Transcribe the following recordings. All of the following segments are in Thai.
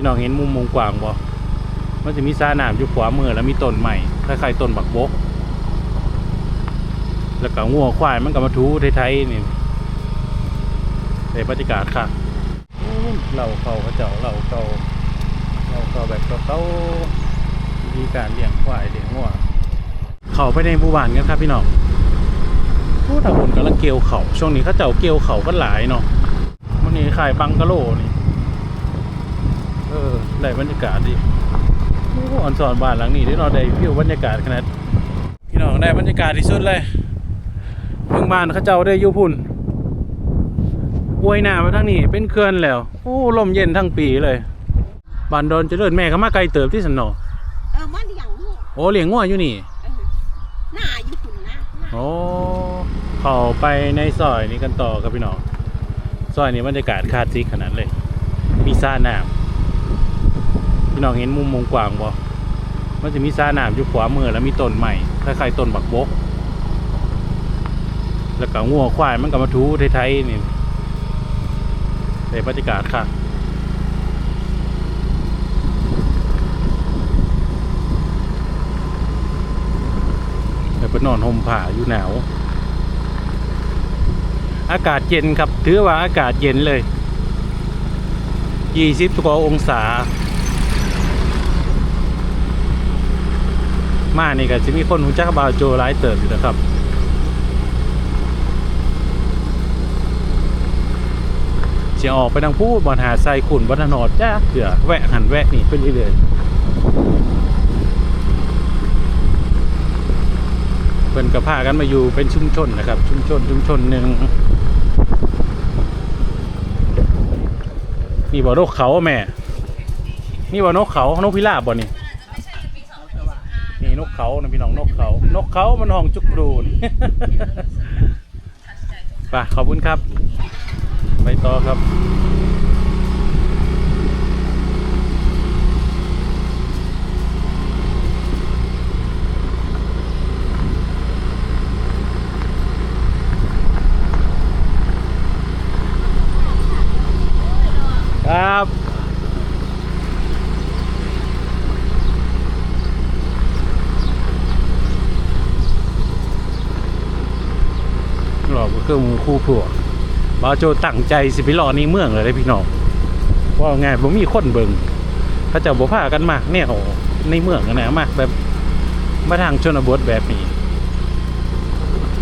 พี่น้องเห็นมุมมุมกว้างบ่มันจะมีสระน้ำอยู่ขวามือแล้วมีต้นใหม่คล้ายๆต้นบักบก แล้วก็งัวควายมันก็มาทูไทยๆนี่ในบรรยากาศค่ะเราเขาเขาเจ้าเราเขาเราเขาแบบเขาวิธีการเลี้ยงควายเลี้ยงงัวเขาไปในหมู่บ้านกันครับพี่น้องผู้ทาคนกำลังเกี่ยวเขาช่วงนี้เขาเจ้าเกี่ยวเขากันหลายเนาะมันนี่ขายบังกะโลนี่ เออได้บรรยากาศดีโอ้อ่อนสอนบ้านหลังนี้ได้เราได้วิวบรรยากาศขนาดพี่น้องได้บรรยากาศที่สุดเลยเพิ่งบ้านเขาเจ้าได้อยุพุ่นอวยหน้ามาทั้งนี้เป็นเขื่อนแล้วโอ้ลมเย็นทั้งปีเลยบ้านดอนเจริญแม่เขามาไกลเติบที่สันนอเออมันอย่างนี้โอ้เลี้ยงงัวอยู่นี่เออหน้าอยู่คุณนะหน้าโอ้เข้าไปในซอยนี้กันต่อครับพี่น้องซอยนี้บรรยากาศคาดซิกขนาดเลย มีซ่าน้ำ พี่น้องเห็นมุมมุมกว้างบ่มันจะมีซ่าน้ำอยู่ขวามือแล้วมีต้นใหม่คล้ายๆต้นบักบก แล้วก็งัวควายมันก็มาทูไทยๆนี่ในบรรยากาศค่ะไปไปนอนห่มผ้าอยู่หนาว อากาศเย็นครับ ถือว่าอากาศเย็นเลยยี่สิบกว่าองศา มานี่ก็จะมีคนหูจักบาวโจร้ายเติบอยู่นะครับจะออกไปทางผู้บอลหาไซขุนบัฒนอดจ้าเดี๋ยแวะหันแวะนี่ไปเรื่อยๆเพิ่นก็พากันมาอยู่เป็นชุมชนนะครับ ชุมชนชุมชนหนึ่งนี่บ่นกเขาแม่ นี่บ่นกเขานกพิราบบ่นี่ นกเขานะพี่น้องนกเขา นกเขามันห้องจุกรูนไปขอบคุณครับ ไปต่อครับครับหลอ ก็คือมูคู่ผัวบาโจตั้งใจสิไปรอในเมืองเลยได้พี่น้องว่าไงบ่มีคนเบิงเขาเจะบ่พากันมากเนี่ยโหในเมืองกันนะมากแบบมาทางชนบทแบบนี้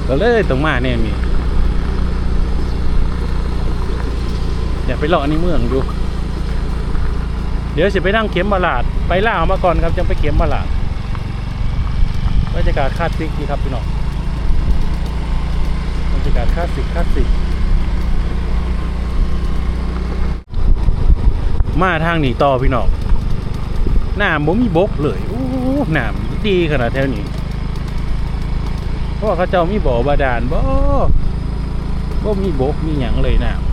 ก็เลยต้องมาเนี่ยมีอยาไปรอในเมืองดูเดี๋ยวจะไปนั่งเข็มมาลาดไปล่าวมาก่อนครับจังไปเข็มมาลาดบรรยากาศคาสสิกดีครับพี่น้อง รรยากาศคลาสสิกคลาสสิกมาทางนี้ต่อพี่น้องน้ำบ่มีบกเลยโอ้น้ำดีขนาดแถวนี้เพราะว่าเขาเจ้ามีบ่อบาดาลบ่บ่มีบกมีหยังเลยน้ำ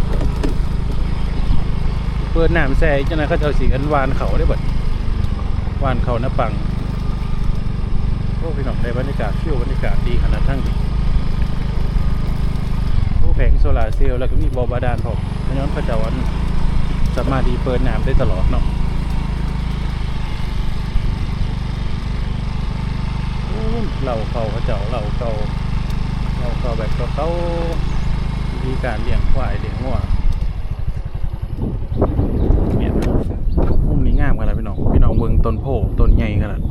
เปิดน้ำแซ่จังนั้นเขาจะเอาสีกันวานเขาได้บิดวานเขาน้าปังโอ้พี่น้องในบรรยากาศฟิวบรรยากาศดีขนาดทั้งนี้ แผงโซลาร์เซลล์แล้วก็มีบอบาดาลผมเพราะนั้นพระเจ้าวันสามารถดีเปิดน้ำได้ตลอดเนาะเราเขาพระเจ้าเราเขาเราเขาแบบเขาเขาวิธีการเลี้ยงควายเลี้ยงงัวเนี่ยมุมนี้งามขนาดพี่น้องพี่น้องเบิ่งต้นโพต้นใหญ่ขนาด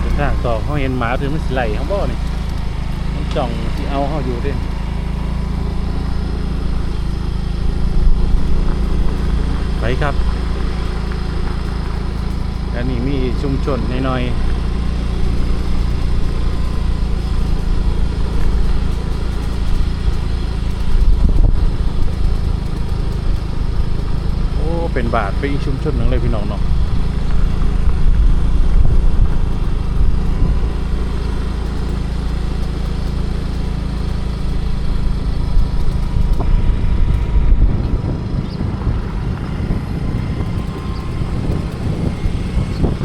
เป็นทางต่อ เห็นหมาถึงมันสิไหลเขาบ่นี่มันจ้องที่เอาเขาอยู่ด้วยไปครับอันนี้มีชุมชนน้อยๆโอ้เป็นบาทไปอีกชุมชนหนึ่งเลยพี่น้องเนาะ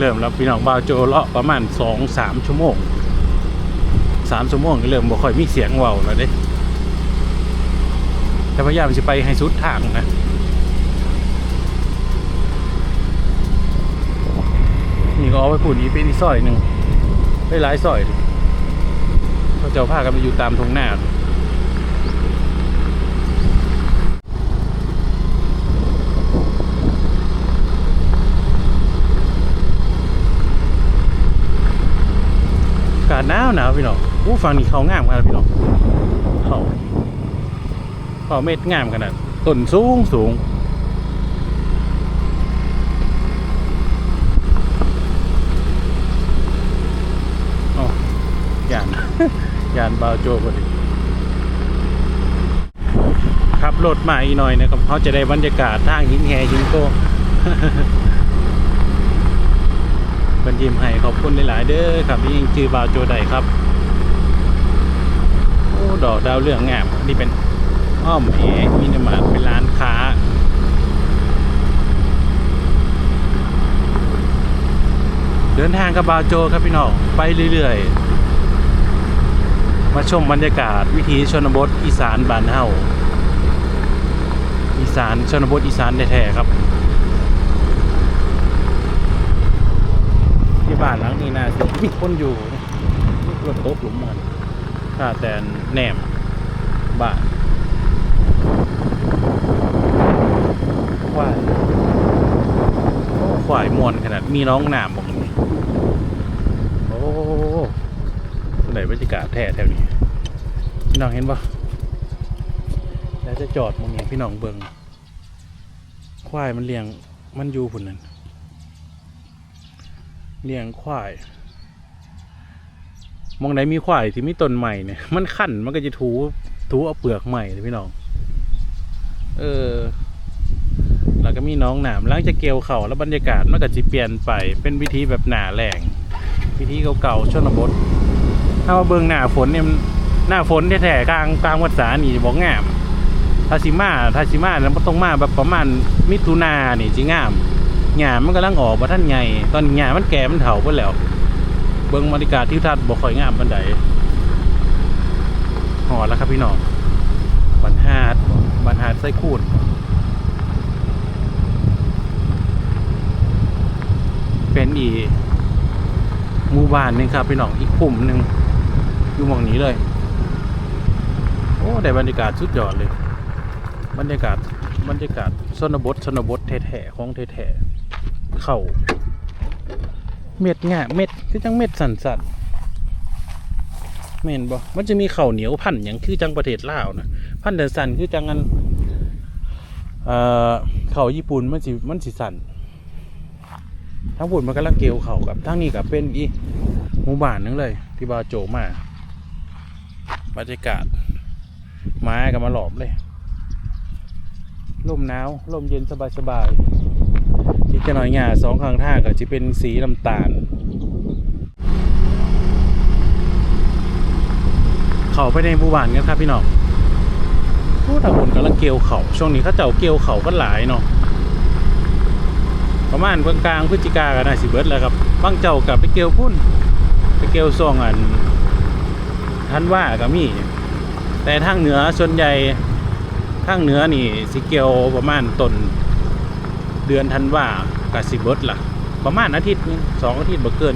ริ่มแล้วพี่น้องบาวโจเลาะประมาณสองสามชั่วโมงสามชั่วโมงก็เริ่มบ่ค่อยมีเสียงเว้าแล้วเด้แต่พยายามจะไปให้สุดทางนะนี่ก็เอาไปผุนนี้เป็นอีซอยหนึ่งได้หลายซอยเขาจะเอาผ้ากันไปอยู่ตามทงหน้า อากาศ หนาวหนาวพี่น้องอู้ฟังนี่เขางามขนาดพี่น้องเขาเขาเม็ดงามขนาดต้นสูงสูงอ๋อยานยานบาโจพอดีขับรถมาอีกหน่อยนะครับเขาจะได้บรรยากาศทางหินแหหินโก เป็นยิมให้ขอบคุณหลายๆเด้อครับที่ยังจือบาวโจไดครับโอ้ดอกดาวเรืองงามนี่เป็นอ้อมแหมินิมาร์ทเป็นร้านค้าเดินทางกับบาวโจครับพี่น้องไปเรื่อยๆ มาชมบรรยากาศวิถีชนบทอีสานบานเฮาอีสานชนบทอีสานแท้ๆครับ ที่บ้านหลังนี้น่าจะมีคนอยู่รถโต๊ะหลุมมันถ้าแต่แหนมบ้านควายควายมวนขนาดมีน้องหนามบอกนี่โอ้ไหนบรรยากาศแท้แถวนี้พี่น้องเห็นปะแล้วจะจอดมองนี่ยพี่น้องเบิงควายมันเลี้ยงมันอยู่ผุนนั่น เลี้ยงควาย มองไหนมีควายที่มีต้นใหม่เนี่ย มันขั้นมันก็จะถูถูเอาเปลือกใหม่เลยพี่น้อง เออ แล้วก็มีน้องหนามล้างจะเกลียวเข่าแล้วบรรยากาศมันก็จะเปลี่ยนไป เป็นวิธีแบบหนาแรงวิธีเก่าๆชนบท ถ้ามาเบิ่งหน้าฝนเนี่ยหน้าฝนแท้ๆกลางกลางวัดสานี่บอกงามทาชิมาทาชิมาแล้วต้องมาแบบประมาณมิถุนานี่จิงาม หญ้ามันกำลังออกมาท่านใหญ่ตอนหญ้ามันแก่มันเถาไปแล้ว เบิ้งบรรยากาศที่ทัดบ่ค่อยงามบันไดหอดแล้วครับพี่น้องบันหาดบันหาดไส้คูดเป็นอีหมู่บ้านนึงครับพี่น้องอีกกลุ่มหนึ่งอยู่มองนี้เลย โอ้ได้บรรยากาศสุดยอดเลย บรรยากาศบรรยากาศชนบทชนบทแท้ๆของแท้ๆ เข่าเม็ดง่ะเม็ดคือจังเม็ดสันสันๆแม่นบ่มันจะมีเข่าเหนียวพันอย่างคือจังประเทศลาวนะพันเดนสันคือจังอันเอ่อเข่าญี่ปุ่นมันสิมันสิสันทั้งปุ่นมันกำลังเกลียวเข่ากับทั้งนี้กับเป็นอีหมู่บ้านนึงเลย ที่บาโจมาบรรยากาศไม้กับมาหลอมเลยลมหนาวลมเย็นสบายสบาย ๆอีกจะหน่อยหญ้าสองข้างทางก็จะเป็นสีน้ำตาล เขาไปในหมู่บ้านกันครับพี่น้องโอ้ทางบนกำลังเกี่ยวเขาช่วงนี้เขาเจ้าเกี่ยวเขากันหลายเนาะประมาณกลางๆพฤศจิกากันนะสิเบิร์ดแล้วครับบางเจ้ากับไปเกี่ยวพุ่นไปเกี่ยวซองอันท่านว่าก็มีแต่ทางเหนือส่วนใหญ่ทางเหนือนี่สิเกียวประมาณต้น เดือนธันวากับสิเบิดล่ะ ประมาณอาทิตย์นึงสองอาทิตย์บ่เกิน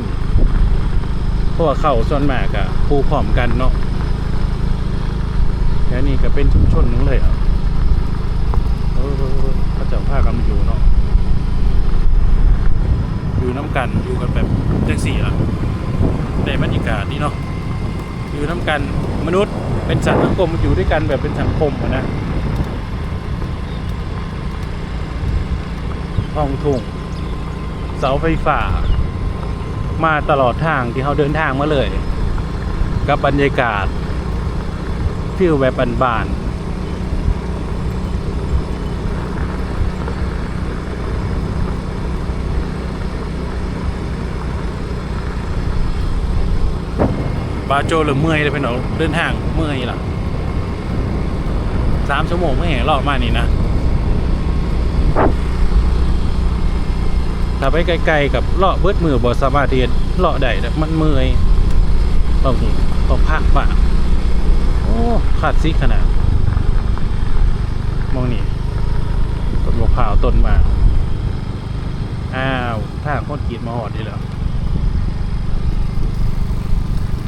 เพราะว่าเข้าส่วนมากอะปูพร้อมกันเนาะแล้วนี่ก็เป็นชุมชนหนึงเลยอะเออเขาจะพากันมาอยู่เนาะอยู่น้ำกันอยู่กันแบบจังสี่ละได้บรรยากาศดีเนาะอยู่น้ำกันมนุษย์เป็นสัตว์สังคมอยู่ด้วยกันแบบเป็นสังคมอะ นะท้องทุ่งเสาไฟฟ้า มาตลอดทางที่เขาเดินทางมาเลย กับบรรยากาศฟิลแบบบานๆบาโจหรือเมื่อยเลยพี่น้องเดินทางเมื่อยล่ะสามชั่วโมงไม่เห็นรอบมานี่นะ ถ้าไปไกลๆกับเลาะเบิดมือบ่สามารถเห็นเลาะได้มันเมื่อยต้องต้องพักปะโอ้ขาดซีขนาดมองนี่ต้นมะพร้าวต้นมาอ้าวถ้าคนกีดมาหอดนี่เหร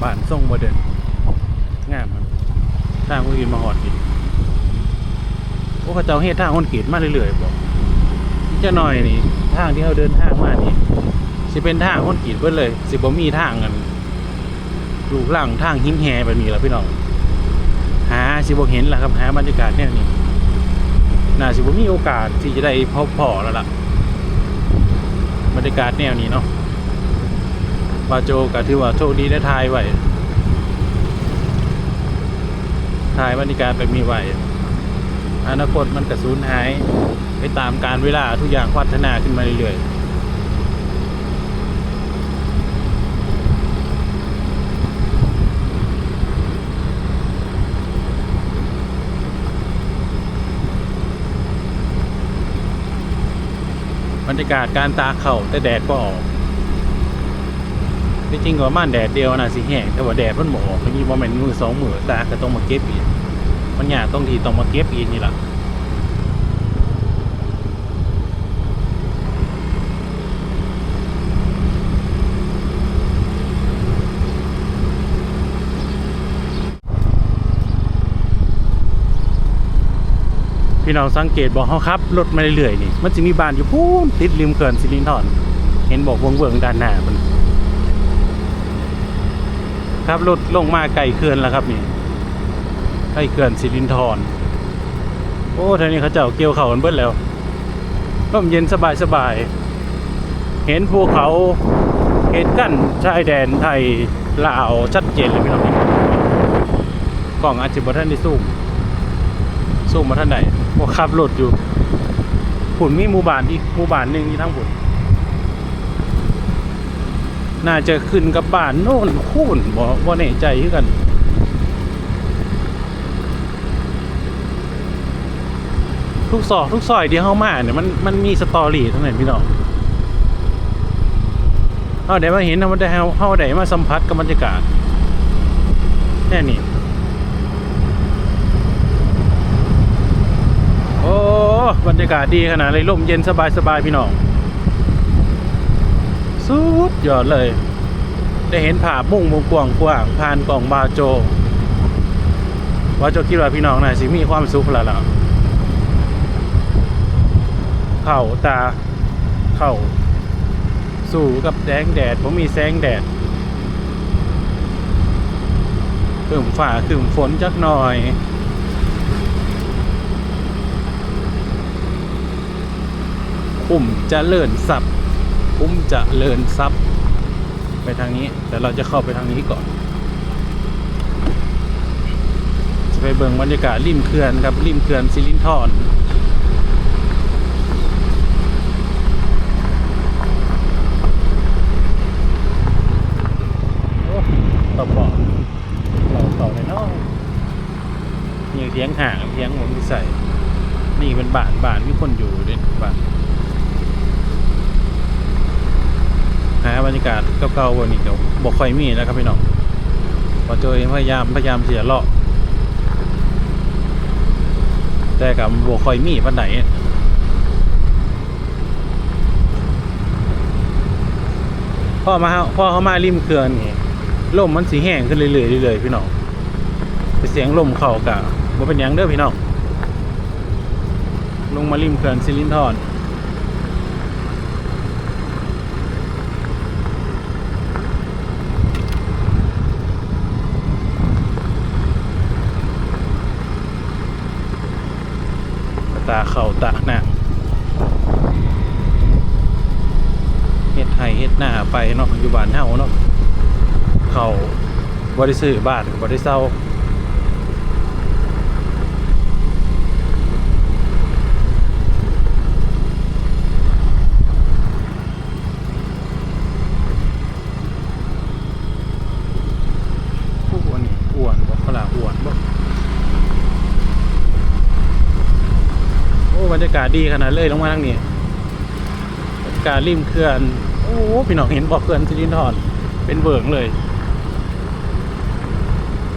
บ้านส่งบ่เดินงามันถ้าคนกีดมาหอดกิโอ้ข้าเจ้าเฮ็ดท่าคนกีดมาเรื่อยๆบอกจะหน่อยนี่างที่เขาเดินทางมานี่สิเป็นทางคนกีดเบิดเลย สิบ่มีทางกันลูกหลังทางหินแฮแบบนี้แล้วพี่น้อง หาสิบ่เห็นล่ะครับหาบรรยากาศแนวนี้น่าสิบ่มีโอกาสที่จะได้พบพอแล้วล่ะบรรยากาศแนวนี้เนาะบาโจก็ถือว่าโชคดีได้ทายไว้ทายบรรยากาศแบบนี้ไว้ อนาคตมันกระสูญหาย ไปตามการเวลาทุกอย่างพัฒนาขึ้นมาเรื่อยๆบรรยากาศการตาเข่าแต่แดดก็ออกที่จริงก็ประมาณแดดเดียวนะสิแห้งแต่ว่าแดดมันหมอกมันมีว่ามันมือสองมือตากก็ต้องมาเก็บอีก มันยากต้องทีต้องมาเก็บอีกนี่แหละพี่น้องสังเกตบอกเขาครับรถมาเรื่อยๆนี่ มันจะมีบานอยู่พูนติดริมเขื่อนสิรินธรเห็นบอกวงเวิงด้านหน้ามัน ครับรถลงมาไกลเขื่อนแล้วครับนี่ ใกล้เขื่อนสิรินธรโอ้ทีนี้เขาเจ้าเกี่ยวเขากันเบิดแล้วร่มเย็นสบายสบาย เห็นภูเขาเห็นกั้นชายแดนไทยลาวชัดเจนเลยพี่น้องกล้องอาจจะบ่ท่านได้ซูมส่งมาท่านใดว่าขับรถอยู่ผุนมีหมู่บ้านอีกหมู่บ้านหนึ่งที่ทั้งผุนน่าจะขึ้นกับบ้านโน่นคูนบ่บ่แน่ใจคือกัน ทุกซอกทุกซอยที่เข้ามาเนี่ยมันมันมีสตอรี่ทั้งนั้นพี่น้องเอาได้มาเห็นนะมันได้เฮาเฮาได้มาสัมผัสกับบรรยากาศแน่นี่โอ้บรรยากาศดีขนาดเลยลมเย็นสบายสบายพี่น้องสุดยอดเลย ได้เห็นภามุ่งมุมกว้างกว้างผ่านกล่องบาโจบาโจคิดว่าพี่น้องน่าสิมีความสุขแล้วล่ะ เข่าตาเข่าสู่กับแสงแดดผมมีแสงแดดขึ้นฝ่าขึ้นฝนจักหน่อยปุ่มจะเลื่อนซับปุ่มจะเลื่อนซับไปทางนี้ แต่เราจะเข้าไปทางนี้ก่อนจะไปเบิ่งบรรยากาศริมเขื่อนครับริมเขื่อนซิลินทอนโอ้ตบบอกเราต่อเลยเนาะนี่ เทียงห่างเทียงหมุนใส่ นี่เป็นบ้านบ้านมีคนอยู่เด่นบ้านหาบรรยากาศเก่าๆวันนี้เดี๋ยวบอกค่อยมีแล้วครับพี่น้องพอเจอพยายามพยายามเสียเลาะแต่กับบวคอยมีปันไหนพ่อมาพ่อเขามาริมเขื่อนนี่ลมมันสีแห้งขึ้นเรื่อยๆเรื่อยๆพี่น้องเสียงลมเข่ากะ ว่าเป็นหยังเด้อพี่น้องลงมาริมเขื่อนซิลินทอนตาเข่าตาหน้าเฮ็ดไห้เฮ็ดหน้าไปเนาะอยู่บ้านเฮาเนาะเข่าบริซื้อบ้านบริเซา ผู้อ้วนนี่อ้วนบ่ขลาอ้วนบ่โอ้บ รรยากาศดีขนาดเลยลงมาทางนี้บรรยากาศริมเขื่อนโอ้พี่น้องเห็นบ่เขื่อนสิรินธรเป็นเบิงเลย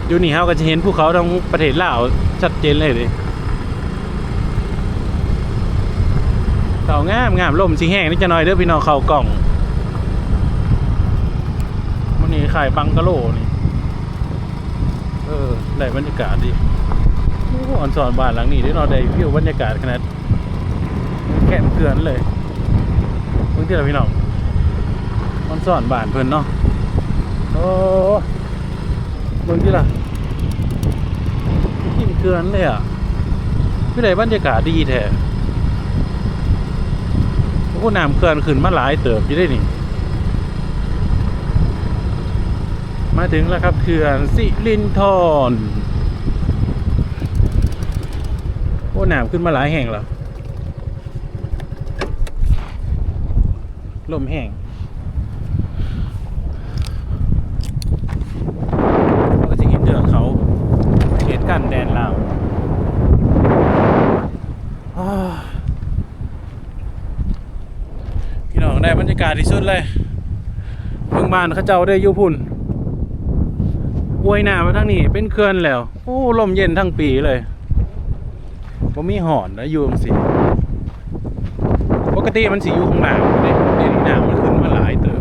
อยู่นี่เฮาก็จะเห็นภูเขาทางประเทศลาวชัดเจนเลยดิเขางามงามลมสิแห้งนิดจะน่อยเด้อพี่น้องเขากล่องมันนี่ขายบังกะโลนี่เออได้บรรยากาศดีโอ้อ่อนสอนบ้านหลังนี้ได้นอนได้วิวบรรยากาศขนาด แก้มเกลือนเลยเพิ่งที่เราพี่น้องอ่อนสอนบานเพิ่นเนาะโอ้เบิ่งที่ล่ะกินเกลือนเลยอะไม่ได้บรรยากาศดีแท้โอ้น้ำเกลือนขึ้นมาหลายเติบอยู่ได้นี่มาถึงแล้วครับเขื่อนสิรินธรโอ้หนามขึ้นมาหลายแห่งแล้ว ลมแห้งเราก็จะเห็นเดือกเขาเขตกันแดนลาวอ้าวพี่น้องได้บรรยากาศที่สุดเลยเมืองบ้านเขาเจ้าได้ยุพุ่นอวยหนามาทั้งนี้เป็นเขื่อนแล้ว โอ้ลมเย็นทั้งปีเลยผมมีหอนนะยู่จังสิ กติมันสีอยู่ข้างหลังเด็ดเดี๋ยวนี้หนาวมันขึ้นมาหลายเติบ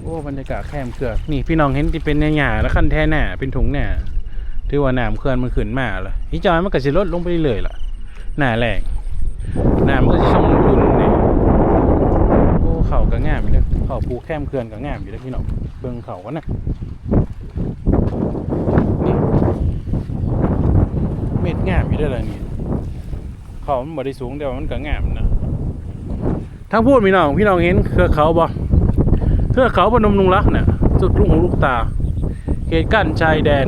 โอ้บรรยากาศแคมเกือกนี่พี่น้องเห็นที่เป็นหญ้าแล้วขั้นแท่หน้าเป็นถุงหน้าถือว่าน้ำเขื่อนมันขึ้นมาล้วอีจอยมันก็จะลดลงไปเรื่อยๆล่ะหน้าแรงน้ำมันก็จะช่องรุนนี่โอ้เขาก็ง่ามอยู่เด้อเขาปูแคมเขื่อนก็ง่ามอยู่เด้อพี่น้องเบิ่งเขากันนะนี่เม็ด งามอยู่เด้อล่ะนี่เขามันบ่ได้สูงแต่ว่ามันก็งามนะทั้งพูดพี่น้องพี่น้องเห็นเครือเขาบ่เครือเขาพนมนุงรักเนี่ยสุดลูกหูลูกตาเขตกั้นชายแดน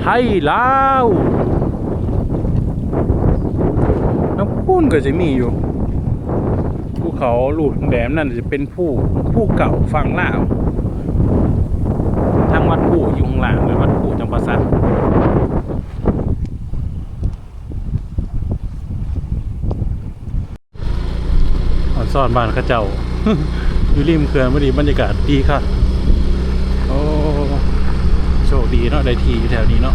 ไทยลาวน้ำพุ่นก็จะมีอยู่ภูเขาลูดแหลมนั่นจะเป็นผู้ผู้เก่าฟังลาวทางวัดผู้ยู่ข้างล่างเลยวัดผู้จำปาสักอ่อน ซ่อนบ้านข้าเจ้า อยู่ริมเขื่อนพอดีบรรยากาศดีค่ะ โอ้โชคดีเนาะได้ทีอยู่แถวนี้เนาะ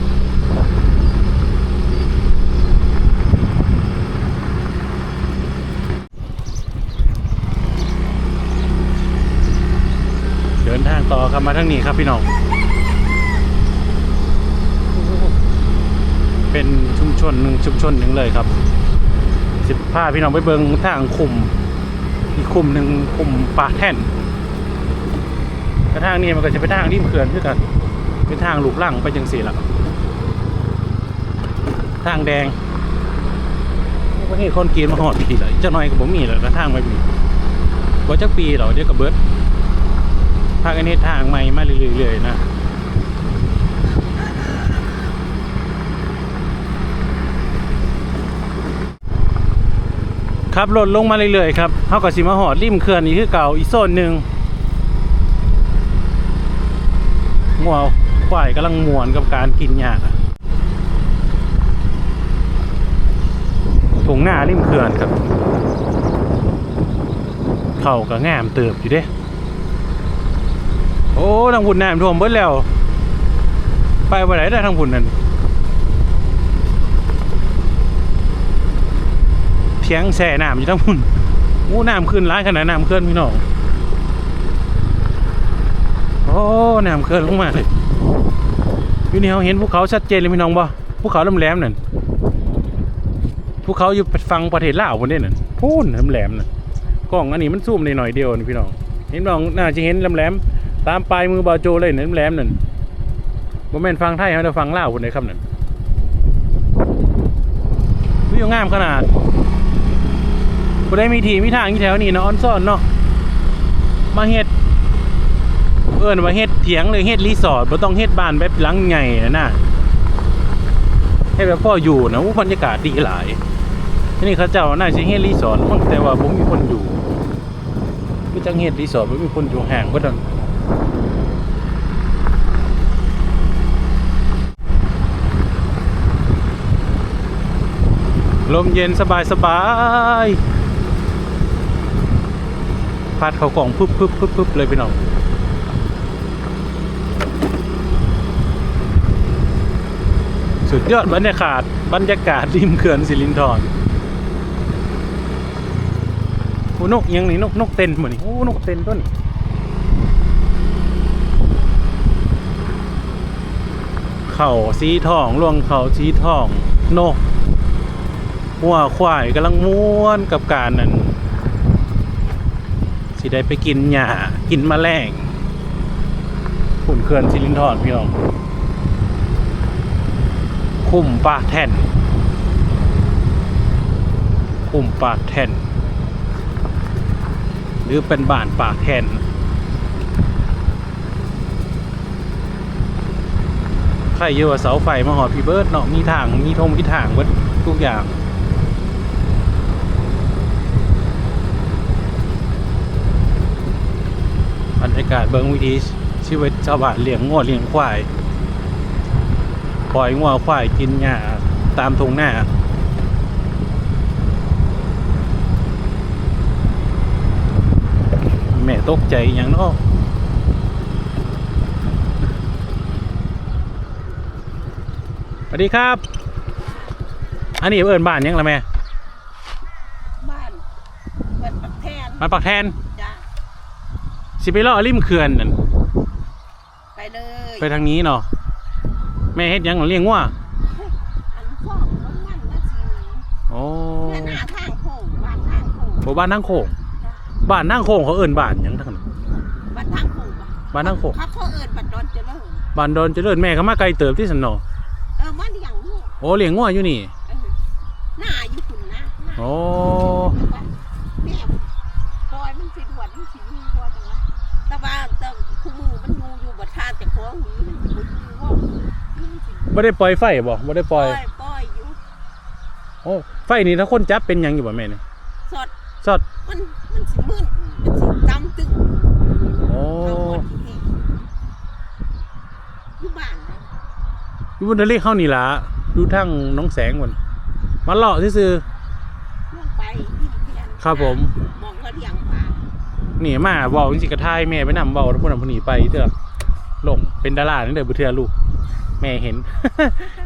เดินทางต่อครับมาทางนี้ครับพี่น้อง เป็นชุมชนหนึ่งชุมชนหนึ่งเลยครับสิบผ้าพี่น้องไปเบิงทางคุม อีกคุมหนึ่งคุมปาแท่นกระทางนี้มันก็จะเป็นทางริมเขื่อนคือกัน เป็นทางลูกลังไปจังสี่ละทางแดงประเทศคนกีนมาหอดปีเลยจะน้อยกับผมมีเลยแล้วทางไม่มีว่าจะปีเหรอเดี๋ยวกับเบิร์ดพากันเฮ็ดทางใหม่มาเรื่อยๆนะ ครับรถลงมาเรื่อยๆครับเขาก็สิมาหอดริมเขื่อนอีกคือเก่าอีกโซนหนึ่งงัวควายกำลังมวนกับการกินหญ้าถุงหน้าริมเขื่อนครับ เขาก็งามเติบอยู่เด้ โอ้ทางพุ่นน้ำท่วมเบิดแล้ว ไปบ่ได้ได้ทางพุ่นนั่น เพียงแช่น้ำอยู่ทางพุ่นโอ้น้ำขึ้นร้ายขนาดน้ำเคลื่อนพี่น้องโอ้น้ำเคลื่อนลงมาเลยอยู่นี่เราเห็นภูเขาชัดเจนเลยพี่น้องบ่ภูเขาลำแหลมนั่นภูเขาอยู่ฟังประเทศลาวบนนี้นั่นพูนลำแหลมนั่นกล้องอันนี้มันซูมในหน่อยเดียวนี่พี่น้องเห็นน้องน่าจะเห็นลำแหลมตามปลายมือบาโจเลยนั่นแหลมนั่นบ่แม่นฟังไทยเขาจะฟังลาวคนใดคำนั่นวิวงามขนาด บ่ได้มีทีมีทางอยู่แถวนี้เนาะออนซ่อนเนาะมาเฮ็ดเอิ้นว่าเฮ็ดเถียงเลยเฮ็ดรีสอร์ทบ่ต้องเฮ็ดบ้านแบบหลังใหญ่นะน่ะเฮ็ดแบบพ่ออยู่นะอู้บรรยากาศดีหลายที่นี่เขาเจ้าน่าสิเฮ็ดรีสอร์ทมั้งแต่ว่าบ่มีคนอยู่คือจังเฮ็ดรีสอร์ทบ่มีคนอยู่ห่างบ่ดันลมเย็นสบายสบาย พาดเขากล่องปุ๊บปุ๊บปุ๊บปุ๊บเลยพี่น้องสุดยอดบรรยากาศบรรยากาศริมเขื่อนสิรินทรโอ้นกยังนี่นกนกเต็นเหมือนนี่โอ้นกเต็นต้นเข่าสีทองลวงเข่าสีทองนกหัวควายกำลังม้วนกับการนั้น สิได้ไปกินหญ้ากินมแมลงขุนเขื่อนสิรินทรพี่น้อง คุ้มปากแท่น คุ้มปากแท่น หรือเป็นบ้านปากแท่นใครเยอะเสาไฟมาหอดพี่เบิร์ดเนาะมีทางมีทงมีทางเบิดทุกอย่าง บรรยากาศเบิงวิธีชีวิตชาวบ้านเลี้ยงงัวเลี้ยงควาย ปล่อยงัวควายกินหญ้าตามทงหน้าแม่ตกใจอหย่างเนาะสวัสดีครับ อันนี้เอิญบ้านหยังละแม่ บ้านเปิดปักแทนมาปักแทนจ้า สิไปล่อริมเขื่อนนั่นไปเลยไปทางนี้เนาะแม่เฮ็ดหยังเลี้ยงงัวอันฟ้องมันมันนะสิโอ้แม่หน้าทางโค้งบ้านทางโค้งโหบ้านนั่งโขงจ้าบ้านนั่งโขงเขาเอิญบ้านหยังทั้งนั้นบ้านทางโค้งบ้านทางโค้งเขาเขาเอิญบัดดอนเจริญบ้านดอนเจริญแม่ก็มาไกลเติบที่สันเนาะเออมันอย่างนี้โอ้เลี้ยงงัวอยู่นี่เออหน้าอยู่คุณนะหน้าโอ้ แม่ปล่อยมันสิดวนมันสิมีบ่จังวะแต่ว่าแต่คู่มือมันอยู่อยู่บัดทานแต่ของนี้มันสิบ่อยู่ว่ามันสิ บ่ได้ปล่อยไฟบ่บ่ได้ปปล่ล่ออยยปล่อยอยู่โอ้ไฟนี่ถ้าคนจับเป็นหยังอยู่บ่แม่นี่สดสอดมันมันสิมึนมันสิจำตึงโอ้เอาหมดที่อยู่บ้านนะอยู่บนทะเลเข้านี่ล่ะดูทางน้องแสงมันมาเลาะซื่อลงไปที่เพียนครับผม มองเขาเลี้ยงปลาๆนี่มาเว้าจริงๆกระทายแม่ไปนำเว้าแล้วพุ่นนำพุ่นนี่ไปเด้อลงเป็นดารานั่นเด้อบ่เทื่อลูก แม่เห็น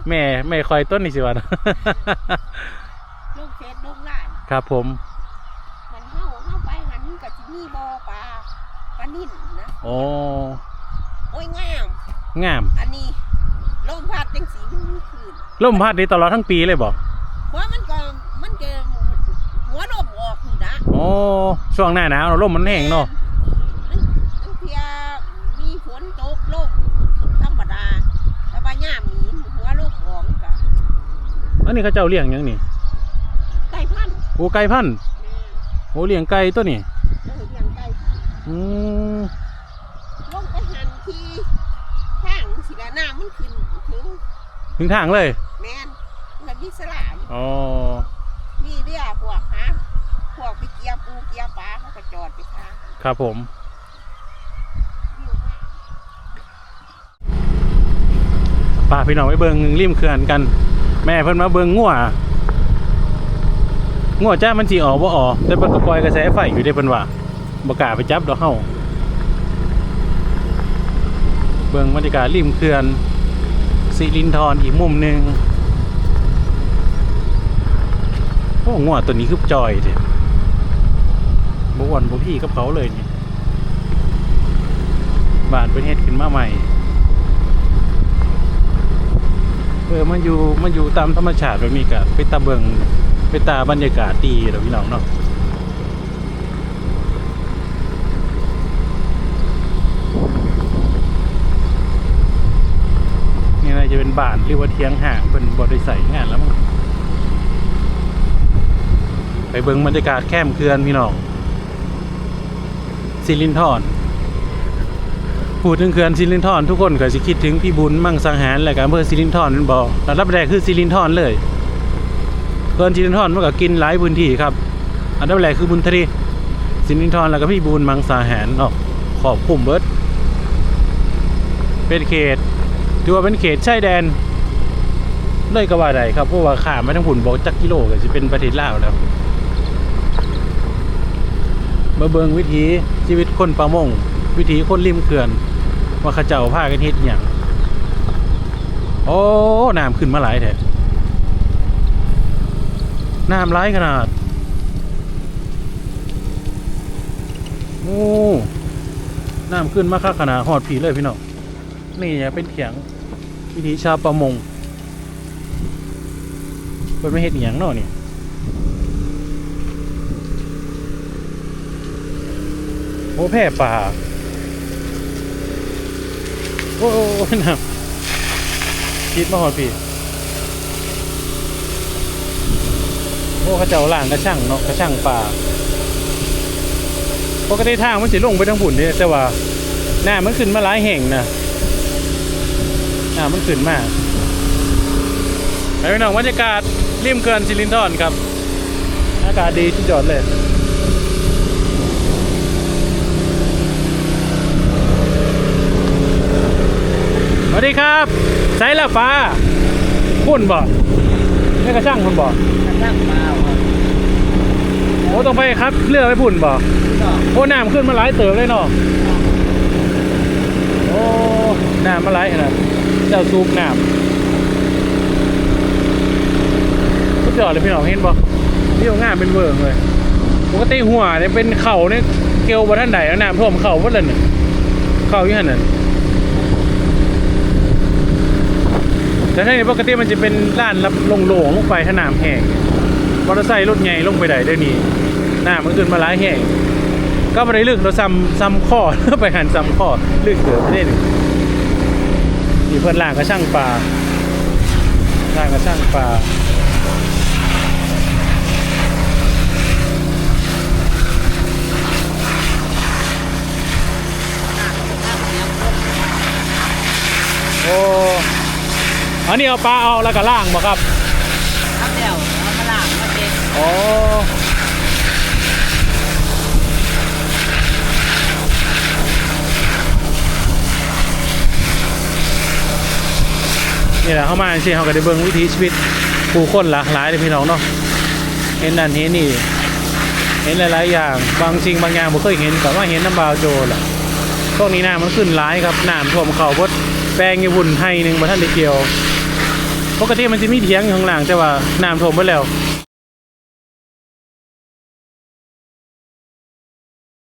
แม่แม่คอยต้นนี่สิวะลูกเฟสลูกหลานครับผม มันเข้าเข้าไปหันกับที่มีบ่อปลาปลานิ่นนะโอ้โอ้ยงาม งาม อันนี้ลมพัดจังสีมันมีคืนลมพัดนี่ตลอดทั้งปีเลยบ่เพราะมันก็มันก็หัวลมออกนี่นะโอ้ช่วงหน้าหนาวเนาะลมมันแห้งเนาะ มันมันเพียมีฝนตกลมธรรมดา แต่ว่าย่ามนี้หัวลมออกมันก็ อั นนี้เขาเจ้าเลี้ยงหยังนี่ไก่พันธุ์โอ้ไก่พันธุ์แม่โอ้เลี้ยงไก่ตัวนี้เออเลี้ยงไก่พันธุ์อืมลงไปหันทีทางสิละน้ำมันขึ้นถึงถึงทางเลยแมนมันมีสลาอยู่อ๋อมีเรือพวกฮะพวกไปเกียร์ปูเกียร์ปลาเขาก็จอดไปทางครับผม วิวมากป้าพี่น้องไปเบิงริมเขื่อนกัน แม่เพิ่นมาเบิงงัวงัวจ้ามันสิออกบ่ออกแต่เพิ่นก็ปล่อยกระแสไฟอยู่เด้เพิ่นว่าบ่กล้าไปจับดอกเฮาเบิงบรรยากาศริมเขื่อนสิรินทรอีกมุมหนึงโอ้งัวตัวนี้คือจอยเด้บ่อ้วนบ่พี่กับเขาเลยนี่บ้านเพิ่นเฮ็ดขึ้นมาใหม่ เออมันอยู่มันอยู่ตามธรรมชาติแบบนี้กะไปตาเบิงไปตาบรรยากาศดีเดี๋ยวพี่น้องเนาะนี่น่าจะเป็นบ้านหรือว่าเทียงห่างเป็นบริษัทงานแล้วมั้งไปเบิงบรรยากาศแคมเคือนพี่น้องซิลินทอน พูดถึงเขื่อนซิลินทอนทุกคนก็สิคิดถึงพี่บุญมั่งสังหารและก็อำเภอซิลินทอนนั่นบ่ระดับแรกคือซิลินทอนเลยเขื่อนซิลินทอนมันก็กินหลายพื้นที่ครับอันดับแรกคือบุญทรีซิลินทอนแล้วก็พี่บุญมังสาหารเนาะขอบคุมเบิดเป็นเขตถือว่าเป็นเขตชายแดนเลยก็ว่าได้ครับเพราะว่าข้ามมาทั้งหุ่นบอกจักกิโลก็สิเป็นประเทศลาวแล้วมาเบิงวิถีชีวิตคนประมง วิถีคนริมเขื่อน ว่าขาเจ้าพากันเฮ็ดอย่างโอ้น้ำขึ้นมาหลายแท้น้ำไหลายขนาดโอ้น้ำขึ้นมาคักขนาดหอดผีเลยพี่น้องนี่อย่าเป็นเขียงวิธีชาวประมงเพิ่นไม่เฮ็ดอหย่างเนาะนี่โอ้แพร่ป่า อ้โอ้โอ้น้ำคิดมาหอดพี่โอ้เขาเจ้าล่างกระช่างเนาะกระช่างป่าปกติทางมันสิลงไปทางผุ่นเด้แต่ว่าหน้ามันขึ้นมาหลายแห่งนะอ่ามันขึ้นมากไปน้องบรรยากาศริมเขื่อนสิรินธรครับ อากาศดีที่จอดเลย สวัส ดีครับไซละฟ้าพุ่นบ่นี่กระช่างพุ่นบ่กระทั่งมาโอ้ต้องไปครับเรือไปพุ่นบ่โอ้น้ำขึ้นมาหลายเติบเลยเนาะโอ้น้ำมาหลายขนาดเจ้าซูปน้ำสุดยอดเลยพี่น้องเห็นบ่นี่งามเป็นเวิร์งเลยปกติหัวเนี่ยเป็นเข่าเนี่ยเกลียวบ่ท่านใดแล้วน้ำท่วมเข่าหมดเลยเนี่ยเข่าอยู่หั่นน่ะ แต่ถ้าในปกติมันจะเป็นล้านรับลงโลงลงไปถ้าน้ำแห้งมอเตอร์ไซค์รถใหญ่ลงไปได้เดี๋ยวนี้น้ำมันขึ้นมาหลายแห้งก็ไม่ได้ลึกเราซ้ำซ้ำข้อไปหันซ้ำข้อลึกเกิดไม่ได้หนึ่งมีเพื่อนล่างก็ช่างปลาล่างก็ช่างปลาโอ้ อันนี้เอาปลาเอาแล้วก็ล่างบ่ครับครับเดี๋ยวเอามาล้างมาเด็ดโอ้นี่แหละเข้ามาสิเขาก็ได้เบิ่งวิถีชีวิตผู้คนหลากหลายเลยพี่น้องเนาะเห็นนั่นเห็นนี่ เห็นหลาย ๆ อย่างบางสิ่งบางอย่างบ่เคยเห็นแต่ว่าเห็นน้ำบาวโจแหละช่วงนี้น้ำมันขึ้นหลายครับน้ำท่วมเขาพดแปลงยู่บุ่นให้หนึ่งมาท่านได้เกี่ยว ปกติมันจะมีเถียงอยู่ข้างหลังแต่ว่าน้ำท่วมไปแล้ว